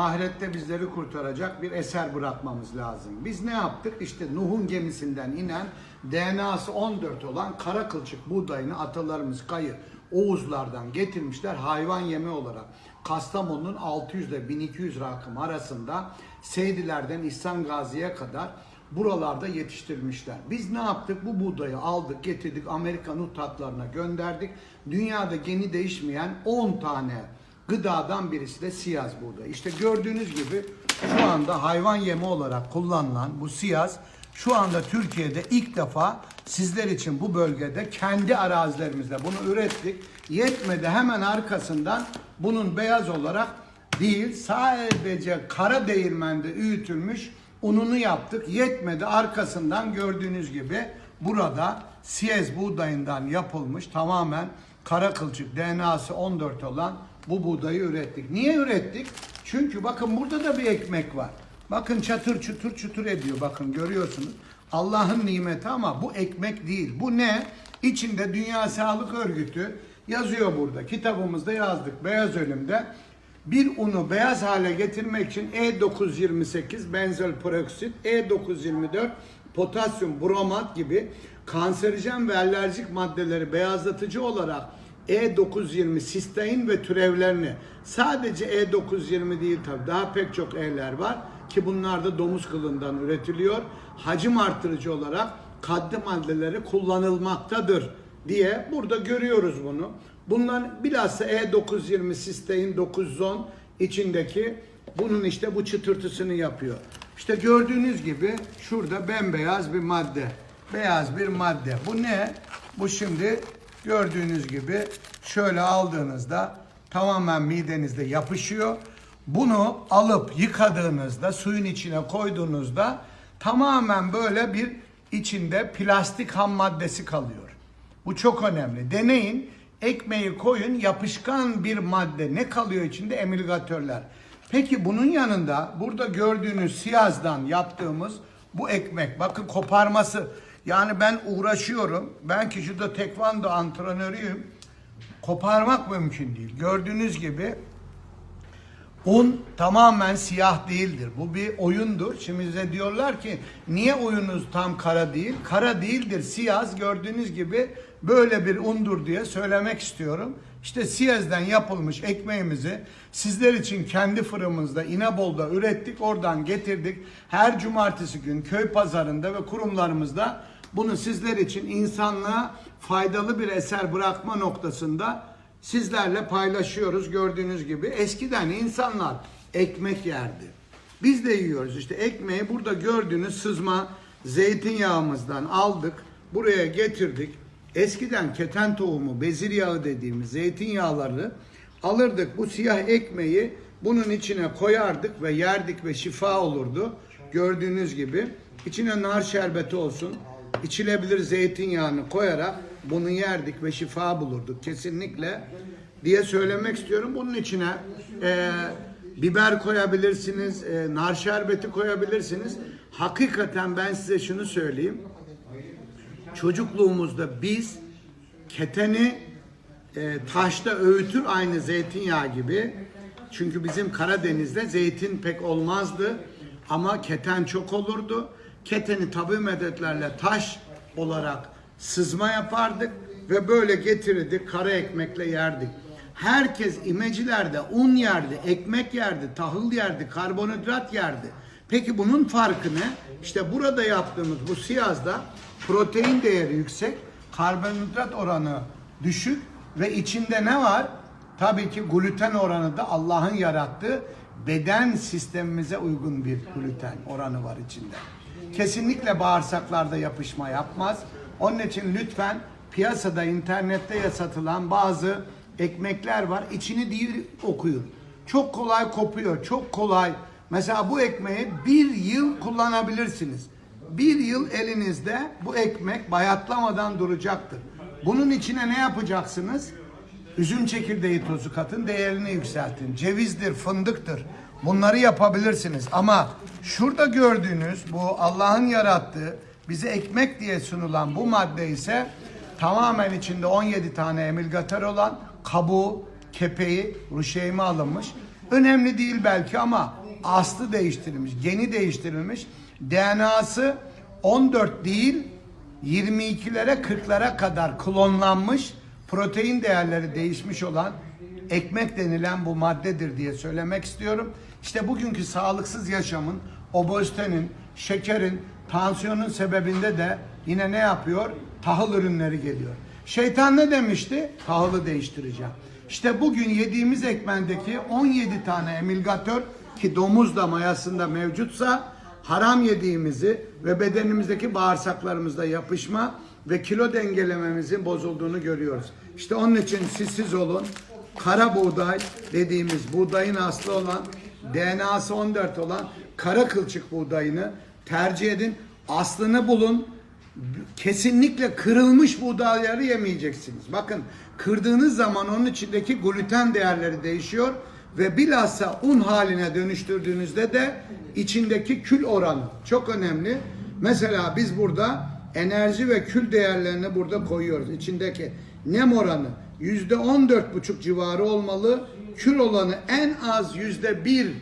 Ahirette bizleri kurtaracak bir eser bırakmamız lazım. Biz ne yaptık? İşte Nuh'un gemisinden inen DNA'sı 14 olan kara kılçık buğdayını atalarımız kayı Oğuzlardan getirmişler hayvan yemi olarak. Kastamonu'nun 600 ile 1200 rakım arasında Seydiler'den İhsan Gazi'ye kadar buralarda yetiştirmişler. Biz ne yaptık? Bu buğdayı aldık, getirdik Amerika Nuh tatlarına gönderdik. Dünyada geni değişmeyen 10 tane gıdadan birisi de siyaz buğday. İşte gördüğünüz gibi şu anda hayvan yemi olarak kullanılan bu siyaz şu anda Türkiye'de ilk defa sizler için bu bölgede kendi arazilerimizde bunu ürettik. Yetmedi hemen arkasından bunun beyaz olarak değil sadece kara değirmende öğütülmüş ununu yaptık. Yetmedi arkasından gördüğünüz gibi burada siyez buğdayından yapılmış tamamen kara kılçık DNA'sı 14 olan bu buğdayı ürettik. Niye ürettik? Çünkü bakın burada da bir ekmek var. Bakın çatır çutur çutur ediyor. Bakın görüyorsunuz. Allah'ın nimeti ama bu ekmek değil. Bu ne? İçinde Dünya Sağlık Örgütü yazıyor burada. Kitabımızda yazdık. Beyaz ölümde bir unu beyaz hale getirmek için E928 benzel peroksit, E924 potasyum bromat gibi kanserojen ve alerjik maddeleri beyazlatıcı olarak E920 sistein ve türevlerini sadece E920 değil tabi daha pek çok E'ler var ki bunlar da domuz kılından üretiliyor. Hacim artırıcı olarak katkı maddeleri kullanılmaktadır diye burada görüyoruz bunu. Bundan bilhassa E920 sistein 910 içindeki bunun işte bu çıtırtısını yapıyor. İşte gördüğünüz gibi şurada bembeyaz bir madde. Beyaz bir madde. Bu ne? Bu şimdi gördüğünüz gibi şöyle aldığınızda tamamen midenizde yapışıyor. Bunu alıp yıkadığınızda suyun içine koyduğunuzda tamamen böyle bir içinde plastik ham maddesi kalıyor. Bu çok önemli. Deneyin. Ekmeği koyun yapışkan bir madde ne kalıyor içinde emilgatörler. Peki bunun yanında burada gördüğünüz siyazdan yaptığımız bu ekmek bakın koparması yani ben uğraşıyorum. Ben ki şurada tekvando antrenörüyüm. Koparmak mümkün değil. Gördüğünüz gibi Un tamamen siyah değildir. Bu bir oyundur. Şimdi bize diyorlar ki niye oyunuz tam kara değil? Kara değildir. Siyaz gördüğünüz gibi böyle bir undur diye söylemek istiyorum. İşte siyazdan yapılmış ekmeğimizi sizler için kendi fırınımızda İnebol'da ürettik. Oradan getirdik. Her cumartesi gün köy pazarında ve kurumlarımızda bunu sizler için insanlığa faydalı bir eser bırakma noktasında sizlerle paylaşıyoruz gördüğünüz gibi. Eskiden insanlar ekmek yerdi. Biz de yiyoruz işte ekmeği burada gördüğünüz sızma zeytinyağımızdan aldık. Buraya getirdik. Eskiden keten tohumu, bezir yağı dediğimiz zeytinyağları alırdık. Bu siyah ekmeği bunun içine koyardık ve yerdik ve şifa olurdu. Gördüğünüz gibi içine nar şerbeti olsun, içilebilir zeytinyağını koyarak bunu yerdik ve şifa bulurduk kesinlikle diye söylemek istiyorum. Bunun içine e, biber koyabilirsiniz, e, nar şerbeti koyabilirsiniz. Hakikaten ben size şunu söyleyeyim. Çocukluğumuzda biz keteni e, taşta öğütür aynı zeytinyağı gibi. Çünkü bizim Karadeniz'de zeytin pek olmazdı ama keten çok olurdu. Keteni tabi medetlerle taş olarak sızma yapardık ve böyle getirirdik kara ekmekle yerdik. Herkes imecilerde un yerdi, ekmek yerdi, tahıl yerdi, karbonhidrat yerdi. Peki bunun farkı ne? İşte burada yaptığımız bu siyazda protein değeri yüksek, karbonhidrat oranı düşük ve içinde ne var? Tabii ki gluten oranı da Allah'ın yarattığı beden sistemimize uygun bir gluten oranı var içinde. Kesinlikle bağırsaklarda yapışma yapmaz. Onun için lütfen piyasada, internette satılan bazı ekmekler var. İçini değil okuyun. Çok kolay kopuyor, çok kolay. Mesela bu ekmeği bir yıl kullanabilirsiniz. Bir yıl elinizde bu ekmek bayatlamadan duracaktır. Bunun içine ne yapacaksınız? Üzüm çekirdeği tozu katın, değerini yükseltin. Cevizdir, fındıktır. Bunları yapabilirsiniz. Ama şurada gördüğünüz bu Allah'ın yarattığı bize ekmek diye sunulan bu madde ise tamamen içinde 17 tane emilgatör olan kabuğu, kepeği, ruşeyme alınmış. Önemli değil belki ama aslı değiştirilmiş, geni değiştirilmiş. DNA'sı 14 değil 22'lere 40'lara kadar klonlanmış, protein değerleri değişmiş olan ekmek denilen bu maddedir diye söylemek istiyorum. İşte bugünkü sağlıksız yaşamın, obezitenin, şekerin, tansiyonun sebebinde de yine ne yapıyor? Tahıl ürünleri geliyor. Şeytan ne demişti? Tahılı değiştireceğim. İşte bugün yediğimiz ekmendeki 17 tane emilgatör ki domuz da mayasında mevcutsa haram yediğimizi ve bedenimizdeki bağırsaklarımızda yapışma ve kilo dengelememizin bozulduğunu görüyoruz. İşte onun için siz olun. Kara buğday dediğimiz buğdayın aslı olan DNA'sı 14 olan kara kılçık buğdayını tercih edin. Aslını bulun. Kesinlikle kırılmış buğdayları yemeyeceksiniz. Bakın kırdığınız zaman onun içindeki gluten değerleri değişiyor ve bilhassa un haline dönüştürdüğünüzde de içindeki kül oranı çok önemli. Mesela biz burada enerji ve kül değerlerini burada koyuyoruz. İçindeki nem oranı yüzde on dört buçuk civarı olmalı. Kül olanı en az yüzde bir.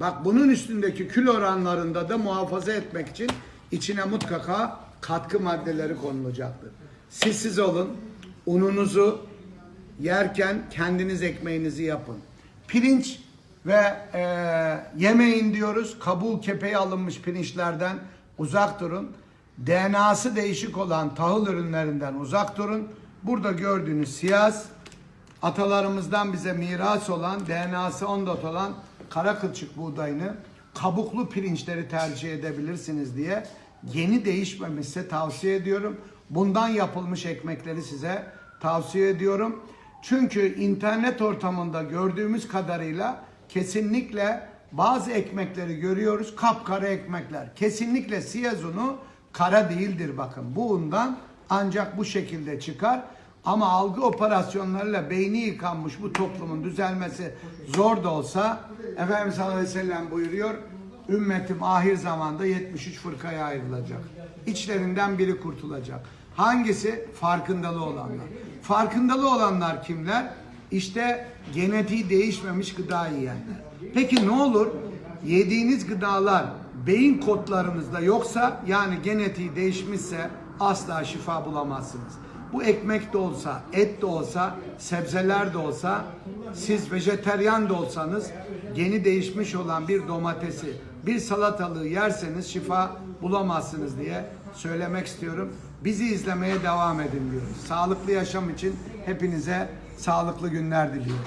Bak bunun üstündeki kül oranlarında da muhafaza etmek için içine mutlaka katkı maddeleri konulacaktır. Siz olun. Ununuzu yerken kendiniz ekmeğinizi yapın. Pirinç ve e, yemeyin diyoruz. Kabuğu kepeği alınmış pirinçlerden uzak durun. DNA'sı değişik olan tahıl ürünlerinden uzak durun. Burada gördüğünüz siyaz atalarımızdan bize miras olan DNA'sı 14 olan kara kılçık buğdayını kabuklu pirinçleri tercih edebilirsiniz diye yeni değişmemişse tavsiye ediyorum. Bundan yapılmış ekmekleri size tavsiye ediyorum. Çünkü internet ortamında gördüğümüz kadarıyla kesinlikle bazı ekmekleri görüyoruz kapkara ekmekler. Kesinlikle siyaz unu kara değildir bakın. Bu undan ancak bu şekilde çıkar. Ama algı operasyonlarıyla beyni yıkanmış bu toplumun düzelmesi zor da olsa Efendimiz sallallahu aleyhi ve sellem buyuruyor ümmetim ahir zamanda 73 fırkaya ayrılacak. İçlerinden biri kurtulacak. Hangisi? Farkındalı olanlar. Farkındalı olanlar kimler? İşte genetiği değişmemiş gıda yiyenler. Peki ne olur? Yediğiniz gıdalar beyin kodlarınızda yoksa yani genetiği değişmişse asla şifa bulamazsınız. Bu ekmek de olsa, et de olsa, sebzeler de olsa, siz vejeteryan da olsanız yeni değişmiş olan bir domatesi, bir salatalığı yerseniz şifa bulamazsınız diye söylemek istiyorum. Bizi izlemeye devam edin diyoruz. Sağlıklı yaşam için hepinize sağlıklı günler diliyorum.